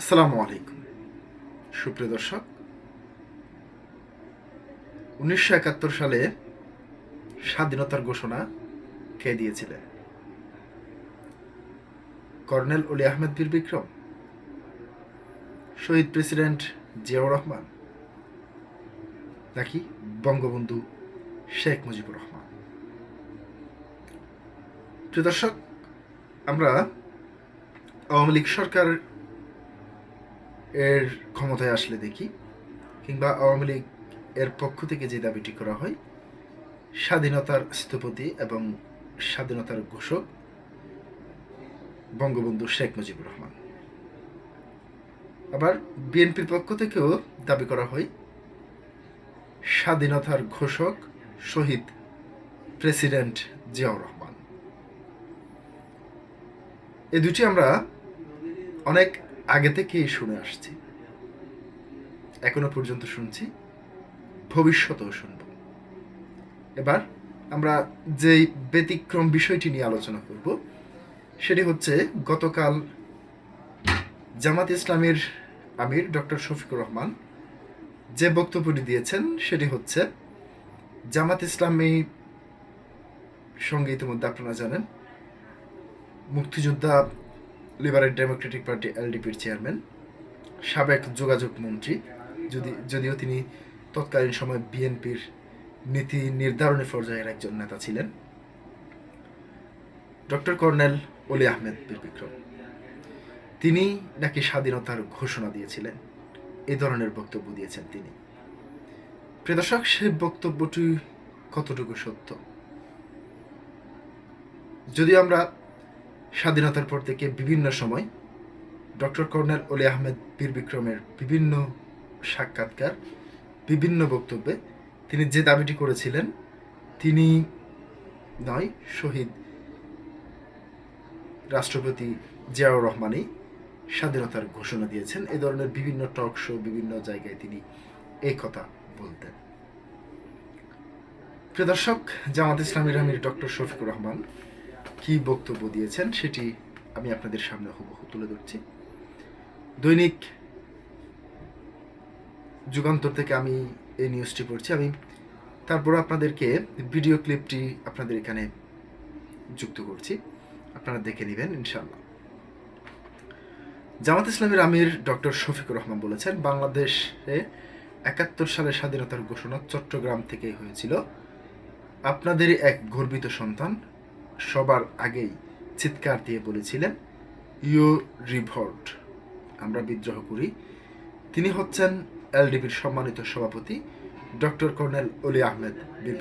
আসসালামু আলাইকুম। সুপ্রিয় দর্শক, উনিশশো একাত্তর সালে স্বাধীনতার ঘোষণা কে দিয়েছিলেন? কর্নেল অলি আহমেদ বীর বিক্রম, শহীদ প্রেসিডেন্ট জিয়াউর রহমান, নাকি বঙ্গবন্ধু শেখ মুজিবুর রহমান? প্রিয় দর্শক, আমরা আওয়ামী লীগ সরকার এর ক্ষমতায় আসলে দেখি, কিংবা আওয়ামী লীগ এর পক্ষ থেকে যে দাবিটি করা হয়, স্বাধীনতার স্থপতি এবং স্বাধীনতার ঘোষক বঙ্গবন্ধু শেখ মুজিবুর রহমান। আবার বিএনপির পক্ষ থেকেও দাবি করা হয়, স্বাধীনতার ঘোষক শহীদ প্রেসিডেন্ট জিয়াউর রহমান। এই দুটি আমরা অনেক আগে থেকেই শুনে আসছি। এখনও পর্যন্ত শুনছি। ভবিষ্যতেও শুনব। এবার আমরা যেই ব্যতিক্রম বিষয়টি নিয়ে আলোচনা করব, সেটি হচ্ছে গতকাল জামাত ইসলামের আমির ডক্টর শফিকুর রহমান যে বক্তব্যটি দিয়েছেন, সেটি হচ্ছে, জামাত ইসলামী সঙ্গে ইতিমধ্যে আপনারা জানেন, মুক্তিযোদ্ধা লিবারেল ডেমোক্রেটিক পার্টি এলডিপির চেয়ারম্যান, সাবেক যোগাযোগ মন্ত্রী, যদি, যদিও তিনি তৎকালীন সময় বিএনপির নীতি নির্ধারণী পর্যায়ের একজন নেতা ছিলেন, ডক্টর কর্নেল অলি আহমেদ বীর বিক্রম। তিনি নাকি স্বাধীনতার ঘোষণা দিয়েছিলেন এই ধরনের বক্তব্য দিয়েছেন তিনি। প্রিয় দর্শক, সেই বক্তব্যটি কতটুকু সত্য? যদি আমরা স্বাধীনতার পর থেকে বিভিন্ন সময় ডক্টর কর্নেল অলি আহমেদ বীর বিক্রমের বিভিন্ন সাক্ষাৎকার, বিভিন্ন বক্তব্যে তিনি যে দাবিটি করেছিলেন, তিনি নয়, শহীদ রাষ্ট্রপতি জিয়াউর রহমানই স্বাধীনতার ঘোষণা দিয়েছেন। এই ধরনের বিভিন্ন টক শো বিভিন্ন জায়গায় তিনি এই কথা বলতেন। প্রিয় দর্শক, জামাত ইসলামের আমির ডক্টর শফিকুর রহমান কি বক্তব্য দিয়েছেন সেটি আমি আপনাদের সামনে হুবহু তুলে ধরছি। দৈনিক যুগান্তর থেকে আমি এই নিউজটি পড়ছি। আমি তারপর আপনাদেরকে ভিডিও ক্লিপটি আপনাদের এখানে যুক্ত করছি। আপনারা দেখে নেবেন ইনশাল্লাহ জামাত ইসলামের আমির ডক্টর শফিকুর রহমান বলেছেন, বাংলাদেশে একাত্তর সালের স্বাধীনতার ঘোষণা চট্টগ্রাম থেকেই হয়েছিল। আপনাদেরই এক গর্বিত সন্তান সবার আগেই চিৎকার দিয়ে বলেছিলেন ইউ রিভল্ট আমরা বিদ্রোহ করি। তিনি হচ্ছেন এলডিপির সম্মানিত সভাপতি ডক্টর কর্নেল অলি আহমেদ বীর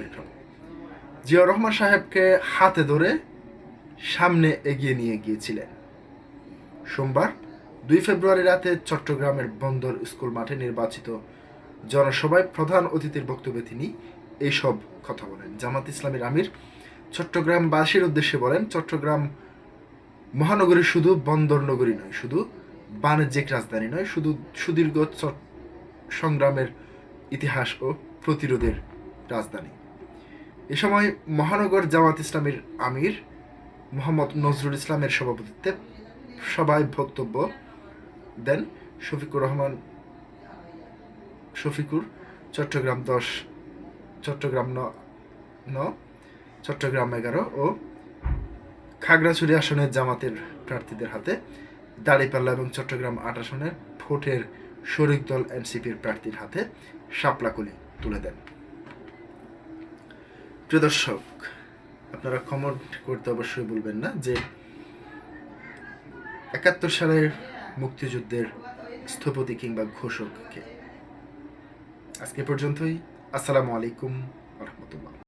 জিয়াউর রহমান সাহেবকে হাতে ধরে সামনে এগিয়ে নিয়ে গিয়েছিলেন। সোমবার, দুই ফেব্রুয়ারি রাতে চট্টগ্রামের বন্দর স্কুল মাঠে নির্বাচিত জনসভায় প্রধান অতিথির বক্তব্যে তিনি এইসব কথা বলেন। জামাত ইসলামের আমির চট্টগ্রামবাসীর উদ্দেশ্যে বলেন, চট্টগ্রাম মহানগরী শুধু বন্দর নগরী নয়, শুধু বাণিজ্যিক রাজধানী নয়, শুধু সুদীর্ঘ সংগ্রামের ইতিহাস ও প্রতিরোধের রাজধানী। এ সময় মহানগর জামাত ইসলামের আমির মোহাম্মদ নজরুল ইসলামের সভাপতিত্বে সবাই বক্তব্য দেন শফিকুর রহমান, শফিকুর, চট্টগ্রাম দশ, চট্টগ্রাম ন ন চট্টগ্রাম এগারো ও খাগড়াছড়ি আসনের জামাতের প্রার্থীদের হাতে দাঁড়িপাল্লা এবং চট্টগ্রাম আট আসনের ভোটের শরিক দল এনসিপির প্রার্থীর হাতে শাপলাকুলি তুলে দেন। প্রিয় দর্শক, আপনারা কমেন্ট করতে অবশ্যই বলবেন না যে একাত্তর সালের মুক্তিযুদ্ধের স্থপতি কিংবা ঘোষককে আজকে পর্যন্তই। আসসালামু আলাইকুম রহমতুল্লাহ।